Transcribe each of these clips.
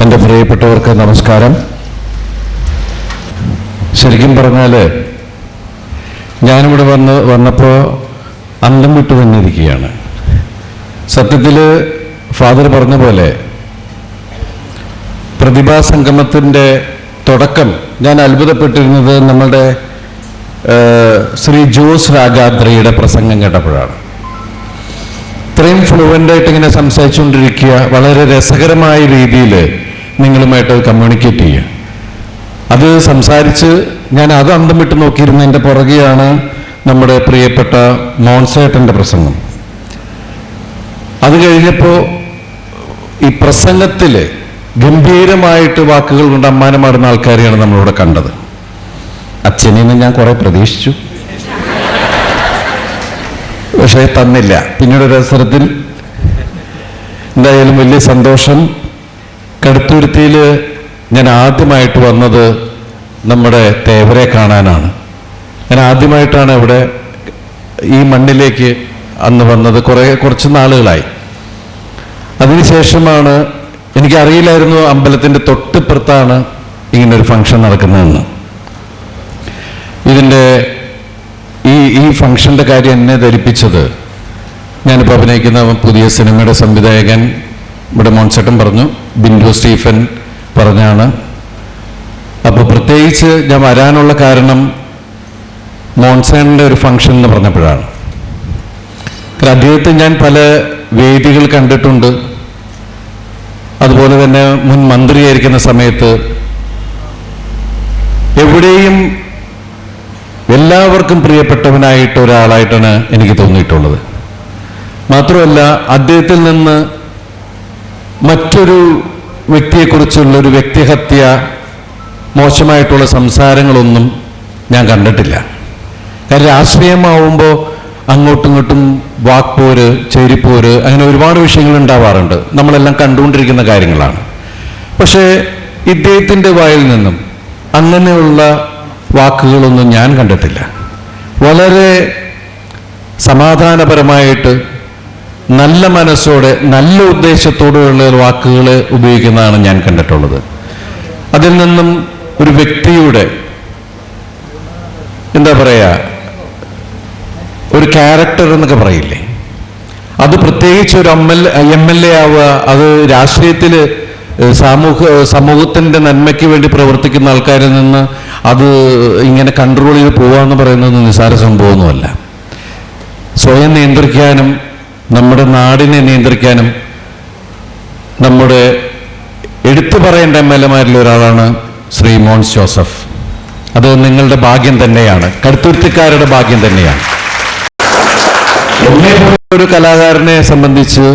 എന്റെ പ്രിയപ്പെട്ടവർക്ക് നമസ്കാരം. ശരിക്കും പറഞ്ഞാൽ ഞാനിവിടെ വന്ന് വന്നപ്പോൾ അന്തം വിട്ടു തന്നെ ഇരിക്കുകയാണ്. സത്യത്തിൽ ഫാദർ പറഞ്ഞ പോലെ പ്രതിഭാ സംഗമത്തിന്റെ തുടക്കം ഞാൻ അത്ഭുതപ്പെട്ടിരുന്നത് നമ്മളുടെ ശ്രീ ജോസ് രാജാദ്രിയുടെ പ്രസംഗം കേട്ടപ്പോഴാണ്. ഇത്രയും ഫ്ലുവന്റ് ആയിട്ട് ഇങ്ങനെ സംസാരിച്ചുകൊണ്ടിരിക്കുക വളരെ രസകരമായ രീതിയിൽ നിങ്ങളുമായിട്ട് കമ്മ്യൂണിക്കേറ്റ് ചെയ്യുക. അത് സംസാരിച്ച് ഞാൻ അത് അന്തം വിട്ട് നോക്കിയിരുന്നതിന്റെ പുറകെയാണ് നമ്മുടെ പ്രിയപ്പെട്ട മോൺസേട്ടന്റെ പ്രസംഗം. അത് കഴിഞ്ഞപ്പോൾ ഈ പ്രസംഗത്തിൽ ഗംഭീരമായിട്ട് വാക്കുകൾ കൊണ്ട് അമ്മാനമാടുന്ന ആൾക്കാരെയാണ് നമ്മളിവിടെ കണ്ടത്. അച്ഛനിൽ നിന്ന് ഞാൻ കുറേ പ്രതീക്ഷിച്ചു. പക്ഷേ തന്നില്ല. പിന്നീട് ഒരു അവസരത്തിൽ എന്തായാലും വലിയ സന്തോഷം. കടുത്തുരുത്തിയിൽ ഞാൻ ആദ്യമായിട്ട് വന്നത് നമ്മുടെ തേവരെ കാണാനാണ്. ഞാൻ ആദ്യമായിട്ടാണ് ഇവിടെ ഈ മണ്ണിലേക്ക് അന്ന് വന്നത്. കുറേ കുറച്ച് നാളുകളായി. അതിനുശേഷമാണ് എനിക്കറിയില്ലായിരുന്നു അമ്പലത്തിന്റെ തൊട്ടിപ്പുറത്താണ് ഇങ്ങനൊരു ഫംഗ്ഷൻ നടക്കുന്നതെന്ന്. ഇതിന്റെ ഈ ഫംഗ്ഷന്റെ കാര്യം എന്നെ ധരിപ്പിച്ചത്. ഞാനിപ്പോൾ അഭിനയിക്കുന്ന പുതിയ സിനിമയുടെ സംവിധായകൻ ഇവിടെ മോൺസേട്ടൻ പറഞ്ഞു ബിന്ദു സ്റ്റീഫൻ പറഞ്ഞാണ്. അപ്പോൾ പ്രത്യേകിച്ച് ഞാൻ വരാനുള്ള കാരണം മോൺസേണിന്റെ ഒരു ഫംഗ്ഷൻ എന്ന് പറഞ്ഞപ്പോഴാണ്. അദ്ദേഹത്തെ ഞാൻ പല വേദികൾ കണ്ടിട്ടുണ്ട്. അതുപോലെ തന്നെ മുൻ മന്ത്രിയായിരിക്കുന്ന സമയത്ത് എവിടെയും എല്ലാവർക്കും പ്രിയപ്പെട്ടവനായിട്ട് ഒരാളായിട്ടാണ് എനിക്ക് തോന്നിയിട്ടുള്ളത്. മാത്രമല്ല അദ്ദേഹത്തിൽ നിന്ന് മറ്റൊരു വ്യക്തിയെക്കുറിച്ചുള്ള ഒരു വ്യക്തിഹത്യ മോശമായിട്ടുള്ള സംസാരങ്ങളൊന്നും ഞാൻ കണ്ടിട്ടില്ല. കാരണം രാഷ്ട്രീയമാവുമ്പോൾ അങ്ങോട്ടും ഇങ്ങോട്ടും വാക്പോര് ചേരിപ്പോര് അങ്ങനെ ഒരുപാട് വിഷയങ്ങൾ ഉണ്ടാവാറുണ്ട്. നമ്മളെല്ലാം കണ്ടുകൊണ്ടിരിക്കുന്ന കാര്യങ്ങളാണ്. പക്ഷേ ഇദ്ദേഹത്തിന്റെ വായിൽ നിന്നും അങ്ങനെയുള്ള വാക്കുകളൊന്നും ഞാൻ കണ്ടിട്ടില്ല. വളരെ സമാധാനപരമായിട്ട് നല്ല മനസ്സോടെ നല്ല ഉദ്ദേശത്തോടെയുള്ള വാക്കുകൾ ഉപയോഗിക്കുന്നതാണ് ഞാൻ കണ്ടിട്ടുള്ളത്. അതിൽ നിന്നും ഒരു വ്യക്തിയുടെ എന്താ പറയുക ഒരു ക്യാരക്ടർ എന്നൊക്കെ പറയില്ലേ? അത് പ്രത്യേകിച്ച് ഒരു M L M L A ആവുക അത് രാഷ്ട്രീയത്തിൽ സമൂഹ സമൂഹത്തിന്റെ നന്മയ്ക്ക് വേണ്ടി പ്രവർത്തിക്കുന്ന ആൾക്കാരിൽ നിന്ന് അത് ഇങ്ങനെ കൺട്രോൾ ചെയ്ത് പോവാന്ന് പറയുന്നത് നിസ്സാര സംഭവമൊന്നുമല്ല. സ്വയം നിയന്ത്രിക്കാനും നമ്മുടെ നാടിനെ നിയന്ത്രിക്കാനും നമ്മുടെ എടുത്തു പറയേണ്ട എം എൽ എമാരിൽ ഒരാളാണ് ശ്രീ മോൻസ് ജോസഫ്. അത് നിങ്ങളുടെ ഭാഗ്യം തന്നെയാണ്. കടുത്തുരുത്തിക്കാരുടെ ഭാഗ്യം തന്നെയാണ്. ഒരു കലാകാരനെ സംബന്ധിച്ച്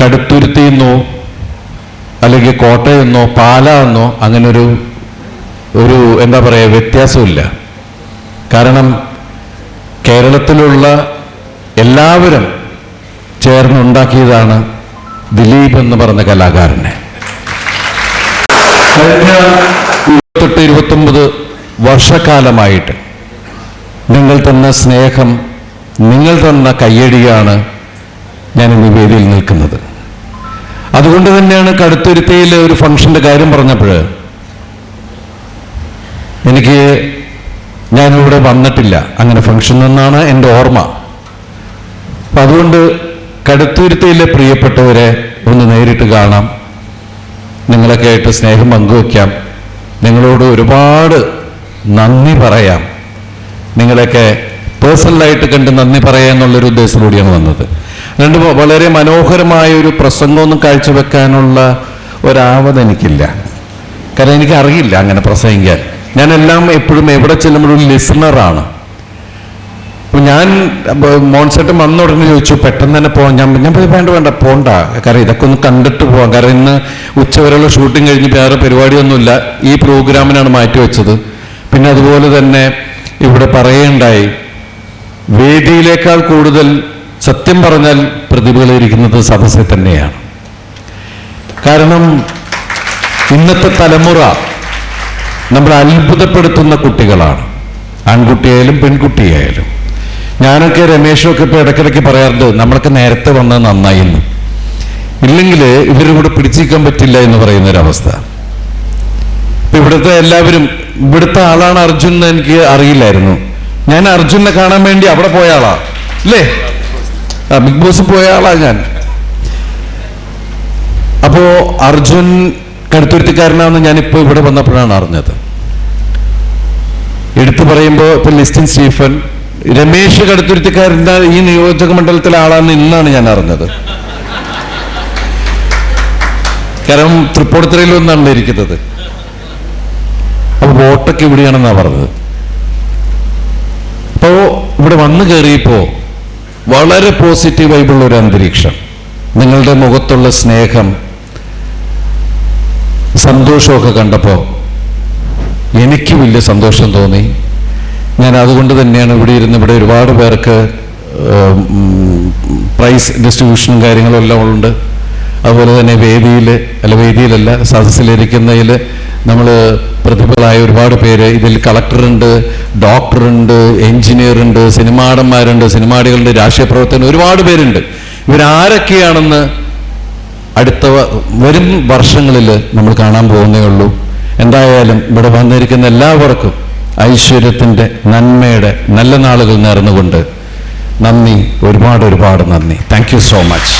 കടുത്തുരുത്തിന്നോ അല്ലെങ്കിൽ കോട്ടയെന്നോ പാല എന്നോ അങ്ങനെ ഒരു ഒരു എന്താ പറയുക വ്യത്യാസമില്ല. കാരണം കേരളത്തിലുള്ള എല്ലാവരും ചേർന്നുണ്ടാക്കിയതാണ് ദിലീപ് എന്ന് പറഞ്ഞ കലാകാരനെ. ഇരുപത്തെട്ട് ഇരുപത്തൊമ്പത് വർഷക്കാലമായിട്ട് നിങ്ങൾ തന്ന സ്നേഹം നിങ്ങൾ തന്ന കയ്യടിയാണ് ഞാൻ ഇന്ന് വേദിയിൽ നിൽക്കുന്നത്. അതുകൊണ്ട് തന്നെയാണ് കടുത്തുരുത്തയിലെ ഒരു ഫംഗ്ഷന്റെ കാര്യം പറഞ്ഞപ്പോൾ എനിക്ക് ഞാനിവിടെ വന്നിട്ടില്ല. അങ്ങനെ ഫംഗ്ഷൻ എന്നാണ് എന്റെ ഓർമ്മ. അപ്പം അതുകൊണ്ട് കടുത്തുരുത്തിയിലെ പ്രിയപ്പെട്ടവരെ ഒന്ന് നേരിട്ട് കാണാം. നിങ്ങളൊക്കെ ആയിട്ട് സ്നേഹം പങ്കുവയ്ക്കാം. നിങ്ങളോട് ഒരുപാട് നന്ദി പറയാം. നിങ്ങളെയൊക്കെ പേഴ്സണലായിട്ട് കണ്ട് നന്ദി പറയാം എന്നുള്ളൊരു ഉദ്ദേശത്തിലൂടെയാണ് വന്നത്. രണ്ട് വളരെ മനോഹരമായ ഒരു പ്രസംഗമൊന്നും കാഴ്ചവെക്കാനുള്ള ഒരാവത് എനിക്കില്ല. കാരണം എനിക്കറിയില്ല അങ്ങനെ പ്രസംഗിക്കാൻ. ഞാനെല്ലാം എപ്പോഴും എവിടെ ചെല്ലുമ്പോഴും ലിസണറാണ് അപ്പൊ ഞാൻ മോൺസെറ്റ് വന്ന ഉടനെ ചോദിച്ചു പെട്ടെന്ന് തന്നെ പോകാം ഞാൻ ഞാൻ വേണ്ട വേണ്ട പോണ്ട. കാരണം ഇതൊക്കെ ഒന്ന് കണ്ടിട്ട് പോവാം. കാരണം ഇന്ന് ഉച്ചവരെയുള്ള ഷൂട്ടിംഗ് കഴിഞ്ഞ് വേറെ പരിപാടിയൊന്നുമില്ല. ഈ പ്രോഗ്രാമിനാണ് മാറ്റി വെച്ചത്. പിന്നെ അതുപോലെ തന്നെ ഇവിടെ പറയുണ്ടായി വേദിയിലേക്കാൾ കൂടുതൽ സത്യം പറഞ്ഞാൽ പ്രതിഭകളിരിക്കുന്നത് സദസ്സിൽ തന്നെയാണ്. കാരണം ഇന്നത്തെ തലമുറ നമ്മളെ അത്ഭുതപ്പെടുത്തുന്ന കുട്ടികളാണ്. ആൺകുട്ടിയായാലും പെൺകുട്ടിയായാലും. ഞാനൊക്കെ രമേശൊക്കെ ഇപ്പോൾ ഇടയ്ക്കിടയ്ക്ക് പറയാറുണ്ട് നമ്മളൊക്കെ നേരത്തെ വന്നത് നന്നായി എന്ന് ഇല്ലെങ്കിൽ ഇവരും കൂടെ പിടിച്ചിരിക്കാൻ പറ്റില്ല എന്ന് പറയുന്ന ഒരവസ്ഥ ഇപ്പം ഇവിടുത്തെ എല്ലാവരും ഇവിടുത്തെ ആളാണ് അർജുൻ എന്ന് എനിക്ക് അറിയില്ലായിരുന്നു. ഞാൻ അർജുനെ കാണാൻ വേണ്ടി അവിടെ പോയ ആളാ അല്ലേ? ബിഗ് ബോസ് പോയ ആളാ ഞാൻ. അപ്പോ അർജുൻ കടുത്തുരുത്തിക്കാരനാണെന്ന് ഞാനിപ്പോ ഇവിടെ വന്നപ്പോഴാണ് അറിഞ്ഞത്. എടുത്തു പറയുമ്പോൾ ഇപ്പൊ ലിസ്റ്റിൻ സ്റ്റീഫൻ രമേശ് കടുത്തുരുത്തിക്കാരന്റെ ഈ നിയോജക മണ്ഡലത്തിലെ ആളാണെന്ന് ഇന്നാണ് ഞാൻ അറിഞ്ഞത്. കാരണം തൃപ്പൂണിത്തുറയിൽ ഒന്നാണല്ലോ ഇരിക്കുന്നത്. അപ്പൊ വോട്ടൊക്കെ ഇവിടെയാണെന്നാണ് പറഞ്ഞത്. അപ്പോൾ ഇവിടെ വന്നു കയറിയപ്പോ വളരെ പോസിറ്റീവ് ആയിട്ടുള്ള ഒരു അന്തരീക്ഷം. നിങ്ങളുടെ മുഖത്തുള്ള സ്നേഹം സന്തോഷമൊക്കെ കണ്ടപ്പോൾ എനിക്ക് വലിയ സന്തോഷം തോന്നി. ഞാൻ അതുകൊണ്ട് തന്നെയാണ് ഇവിടെ ഇരുന്ന് ഇവിടെ ഒരുപാട് പേർക്ക് പ്രൈസ് ഡിസ്ട്രിബ്യൂഷനും കാര്യങ്ങളും എല്ലാം ഉണ്ട് അതുപോലെ തന്നെ വേദിയിൽ അല്ല വേദിയിലല്ല സദസ്സിലിരിക്കുന്നതിൽ നമ്മൾ പ്രതിഭകളായ ഒരുപാട് പേര്. ഇതിൽ കളക്ടറുണ്ട് ഡോക്ടറുണ്ട് എഞ്ചിനീയർ ഉണ്ട് സിനിമാടന്മാരുണ്ട് സിനിമാടികളുണ്ട് രാഷ്ട്രീയ പ്രവർത്തകർ ഒരുപാട് പേരുണ്ട്. ഇവരാരൊക്കെയാണെന്ന് അടുത്ത വരും വർഷങ്ങളിൽ നമ്മൾ കാണാൻ പോകുന്നേ ഉള്ളൂ. എന്തായാലും ഇവിടെ വന്നിരിക്കുന്ന എല്ലാവർക്കും ഐശ്വര്യത്തിന്റെ നന്മയുടെ നല്ല നാളുകൾ നേർന്നുകൊണ്ട് നന്ദി. ഒരുപാട് ഒരുപാട് നന്ദി. Thank so much